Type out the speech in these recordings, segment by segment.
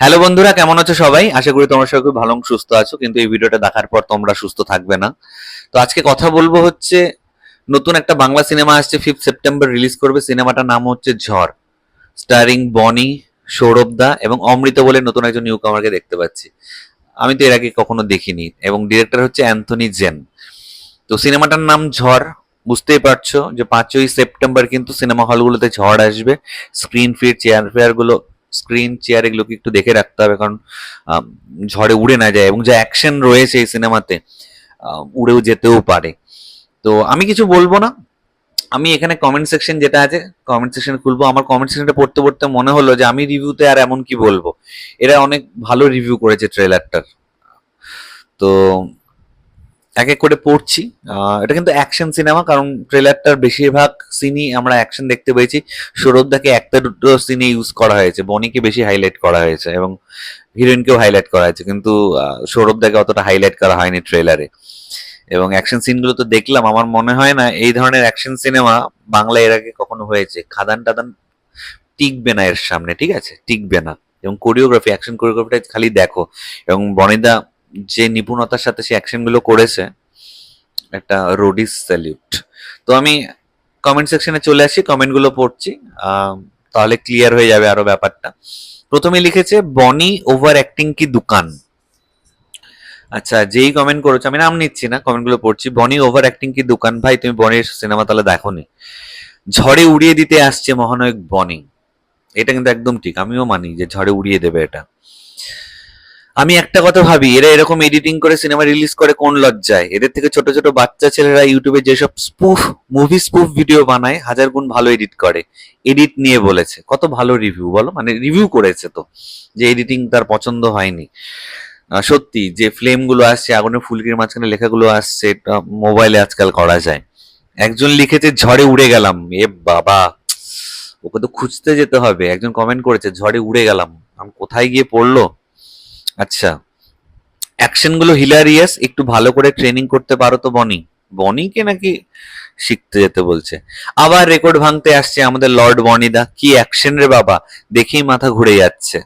Hello বন্ধুরা, কেমন আছো সবাই? আশা করি তোমরা সবাই খুব ভালো সুস্থ আছো, কিন্তু এই ভিডিওটা দেখার পর তোমরা সুস্থ থাকবে না। তো আজকে কথা বলব হচ্ছে, নতুন একটা বাংলা সিনেমা আসছে ফিফথ সেপ্টেম্বর রিলিজ করবে, সিনেমাটার নাম হচ্ছে ঝড়। স্টারিং বনি সৌরভ দা এবং অমৃত বলে নতুন একজন নিউ কামারকে দেখতে পাচ্ছি। আমি তো এর আগে কখনো দেখিনি, এবং ডিরেক্টর হচ্ছে অ্যান্থনি জেন। তো সিনেমাটার নাম ঝড়, বুঝতেই পারছ যে পাঁচই সেপ্টেম্বর কিন্তু সিনেমা হলগুলোতে ঝড় আসবে স্ক্রিন ফিট চেয়ার ফেয়ারগুলো স্ক্রিন চেয়ার এগুলোকে একটু দেখে রাখতে হবে, কারণ ঝড়ে উড়ে না যায় এবং যা অ্যাকশন রয়েছে এই সিনেমাতে উড়েও যেতেও পারে। তো আমি কিছু বলব না। আমি এখানে কমেন্ট সেকশন যেটা আছে কমেন্ট সেকশন খুলবো। আমার কমেন্ট সেকশনটা পড়তে পড়তে মনে হলো যে আমি রিভিউতে আর এমন কি বলব? এরা অনেক ভালো রিভিউ করেছে ট্রেলারটার তো এক এক করে পড়ছি। এটা কিন্তু অ্যাকশন সিনেমা কারণ ট্রেলারটার বেশিরভাগ সিনই আমরা অ্যাকশন দেখতে পেয়েছি। সৌরভদাকে একটা দুটো সিনে ইউজ করা হয়েছে। বনিকে বেশি হাইলাইট করা হয়েছে এবং হিরোইনকেও হাইলাইট করা হয়েছে। কিন্তু সৌরভদাকে অতটা হাইলাইট করা হয়নি ট্রেলারে এবং অ্যাকশন সিনগুলো তো দেখলাম। আমার মনে হয় না এই ধরনের অ্যাকশন সিনেমা বাংলা এর আগে কখনো হয়েছে। খাদান টাদান টিকবে না এর সামনে, ঠিক আছে? টিকবে না। এবং কোরিওগ্রাফি অ্যাকশন কোরিওগ্রাফিটা খালি দেখো। এবং বনিদা যে নিপুণতার সাথে সে অ্যাকশনগুলো করেছে, একটা রোডিস স্যালিউট তো আমি কমেন্ট সেকশনে চলে আসি কমেন্টগুলো পড়ছি তাহলে ক্লিয়ার হয়ে যাবে আরও ব্যাপারটা। প্রথমে লিখেছে বনি ওভার অ্যাক্টিং কি দোকান? আচ্ছা যেই কমেন্ট করেছ, আমি নাম নিচ্ছি না কমেন্টগুলো পড়ছি। বনি ওভার অ্যাক্টিং কি দোকান? ভাই, তুমি বনির সিনেমা তাহলে দেখো নি ঝড়ে উড়িয়ে দিতে আসছে মহানায়ক বনি এটা কিন্তু একদম ঠিক, আমিও মানি যে ঝড়ে উড়িয়ে দেবে এটা। আমি একটা কথা ভাবি, এরা এরকম এডিটিং করে সিনেমা রিলিজ করে কোন লজ্জায়? এদের থেকে ছোট ছোট বাচ্চা ছেলেরা ইউটিউবে যেসব স্পুফ মুভি স্পুফ ভিডিও বানায়, হাজার গুণ ভালো এডিট করে। এডিট নিয়ে বলেছে। কত ভালো রিভিউ বলো? মানে রিভিউ করেছে তো, যে এডিটিং তার পছন্দ হয়নি। সত্যি, যে ফ্লেমগুলো আসছে, আগুনের ফুলকির মাঝখানে লেখাগুলো আসছে, এটা মোবাইলে আজকাল করা যায়। একজন লিখেছে, ঝড়ে উড়ে গেলাম। এ বাবা, ওকে তো খুঁজতে যেতে হবে। একজন কমেন্ট করেছে, ঝড়ে উড়ে গেলাম। আমি কোথায় গিয়ে পড়ল? আচ্ছা। অ্যাকশনগুলো হিলারিয়াস একটু ভালো করে ট্রেনিং করতে পারো তো বনি। বনিকে নাকি শিখতে যেতে বলছে। আবার রেকর্ড ভাঙতে আসছে আমাদের লর্ড বনিদা। কি অ্যাকশন রে বাবা? দেখেই মাথা ঘুরে যাচ্ছে।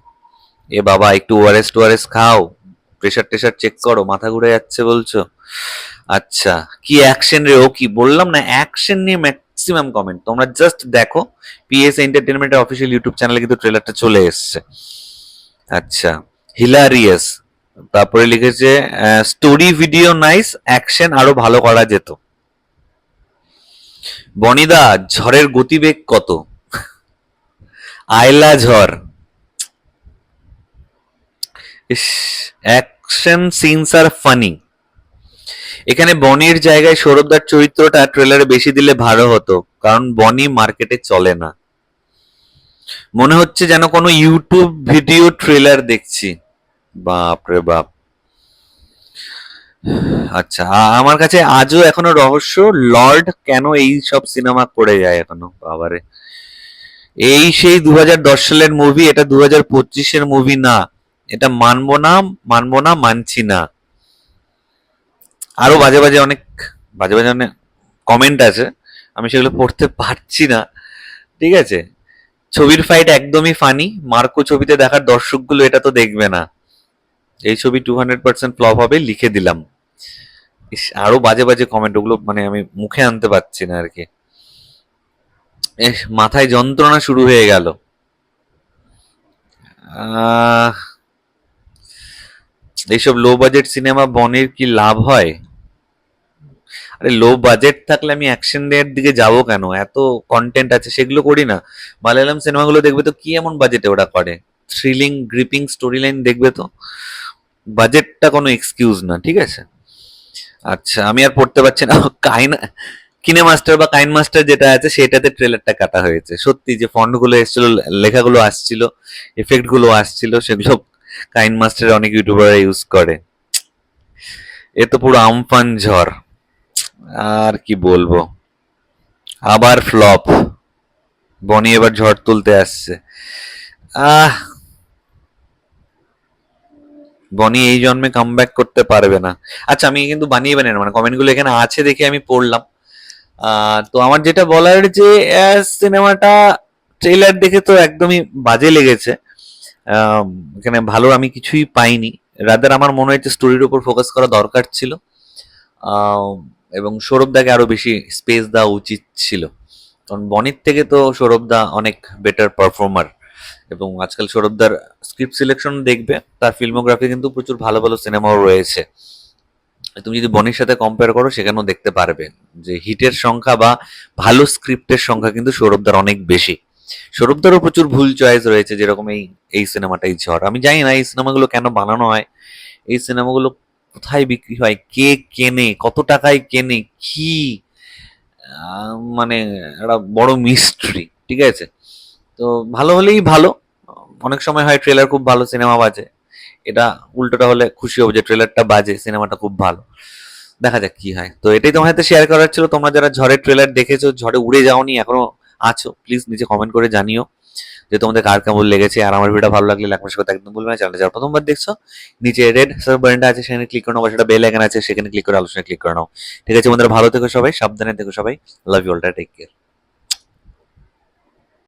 এ বাবা, একটু ওআরএস টোআরএস খাও। প্রেশার টেশার চেক করো, মাথা ঘুরে যাচ্ছে বলছো। আচ্ছা কি অ্যাকশন রে ও কি? বললাম না অ্যাকশন নিয়ে ম্যাক্সিমাম কমেন্ট তোমরা জাস্ট দেখো পিএস এন্টারটেনমেন্টের অফিসিয়াল ইউটিউব চ্যানেলে কিন্তু ট্রেলারটা চলে এসছে। আচ্ছা। হিলারিয়াস তারপরে লিখেছে স্টোরি ভিডিও নাইস অ্যাকশন আরও ভালো করা যেত। বনিদা, ঝড়ের গতিবেগ কত? আয়লা ঝড়। অ্যাকশন সিনস আর ফানি এখানে বনির জায়গায় সৌরভদার চরিত্রটা ট্রেলারে বেশি দিলে ভালো হতো, কারণ বনি মার্কেটে চলে না। মনে হচ্ছে যেন কোনো ইউটিউব ভিডিও ট্রেলার দেখছি। বাপ রে বাপ। আচ্ছা আমার কাছে আজও এখনও রহস্য, লর্ড কেন এই সব সিনেমা করে যায় এখনও? বাবারে। এই সেই দু সালের মুভি এটা দু হাজার পঁচিশের মুভি না। এটা মানবো না মানবো না, মানছি না। আরও বাজে বাজে অনেক, বাজে বাজে অনেক কমেন্ট আছে। আমি সেগুলো পড়তে পারছি না। ঠিক আছে? ছবির ফাইট একদমই ফানি মার্কো ছবিতে দেখার দর্শকগুলো এটা তো দেখবে না। এই ছবি টু হান্ড্রেড পার্সেন্ট ফ্লপ হবে, লিখে দিলাম। আরও বাজে বাজে কমেন্ট ওগুলো মানে আমি মুখে আনতে পারছি না আর কি মাথায় যন্ত্রণা শুরু হয়ে গেল। এইসব লো বাজেট সিনেমা বনের কি লাভ হয়? আরে লো বাজেট থাকলে আমি অ্যাকশন এর দিকে যাব কেন? এত কন্টেন্ট আছে, সেগুলো করি না। মালায়ালাম সিনেমাগুলো দেখবে তো কি এমন বাজেটে ওরা করে? থ্রিলিং গ্রিপিং স্টোরি লাইন দেখবে তো? বাজেটটা কোনো এক্সকিউজ না, ঠিক আছে? আচ্ছা আমি আর পড়তে পারছি না। কাইন কিনে মাস্টার বা কাইন মাস্টার যেটা আছে, সেটাতে ট্রেলারটা কাটা হয়েছে। সত্যি যে ফন্টগুলো এসেছিল, লেখাগুলো আসছিল এফেক্টগুলো আসছিল, সেগুলো কাইন মাস্টার অনেক ইউটিউবাররা ইউজ করে। এ তো পুরো আমফান ঝড়। আর কি বলব? আবার ফ্লপ বনি এবার ঝড় তুলতে আসছে। আহ বনি এই জন্মে কামব্যাক করতে পারবে না। আচ্ছা আমি কিন্তু বানিয়ে বানিয়ে মানে কমেন্টগুলো এখানে আছে দেখে আমি পড়লাম। তো আমার যেটা বলার যে সিনেমাটা ট্রেলার দেখে তো একদমই বাজে লেগেছে। এখানে ভালো আমি কিছুই পাইনি। রাদার আমার মনে হয়েছে স্টোরির উপর ফোকাস করা দরকার ছিল। এবং সৌরভদাকে আরও বেশি স্পেস দেওয়া উচিত ছিল। কারণ বনির থেকে তো সৌরভদা অনেক বেটার পারফর্মার এবং আজকাল সৌরভদার স্ক্রিপ্ট সিলেকশন দেখবে, তার ফিল্মোগ্রাফি কিন্তু প্রচুর ভালো ভালো সিনেমাও রয়েছে। তুমি যদি বনির সাথে কম্পেয়ার করো, সেখানেও দেখতে পারবে যে হিটের সংখ্যা বা ভালো স্ক্রিপ্টের সংখ্যা কিন্তু সৌরভদার অনেক বেশি। সৌরভদারও প্রচুর ভুল চয়েস রয়েছে, যেরকম এই এই সিনেমাটাই ঝড়। আমি জানি না এই সিনেমাগুলো কেন বানানো হয়, এই সিনেমাগুলো কোথায় বিক্রি হয়, কে কেনে, কত টাকায় কেনে, কি মানে একটা বড় মিস্ট্রি ঠিক আছে? তো ভালো হলেই ভালো অনেক সময় হয় ট্রেলার খুব ভালো সিনেমা বাজে। এটা উল্টোটা হলে খুশি হব যে ট্রেলারটা বাজে সিনেমাটা খুব ভালো। দেখা যাক কি হয়। তো এটাই তোমার সাথে শেয়ার করার ছিল। তোমরা যারা ঝড়ের ট্রেলার দেখেছ, ঝড়ে উড়ে যাওনি, এখনও আছো প্লিজ নিচে কমেন্ট করে জানিও যে তোমাদের কার কেমন লেগেছে। আর আমার ভিডিও ভালো লাগলে লাইক সাথে একদম বলবে না। চ্যানেলটা যারা প্রথমবার দেখছ, নিচে রেড বাটনটা আছে, সেখানে ক্লিক করে বা সেটা বেল আইকন আছে, সেখানে ক্লিক করে আলোচনায় ক্লিক করে নাও। ঠিক আছে বন্ধুরা, ভালো থেকো সবাই, সাবধানে থেকো সবাই। লাভ ইউ অলটা টেক কেয়ার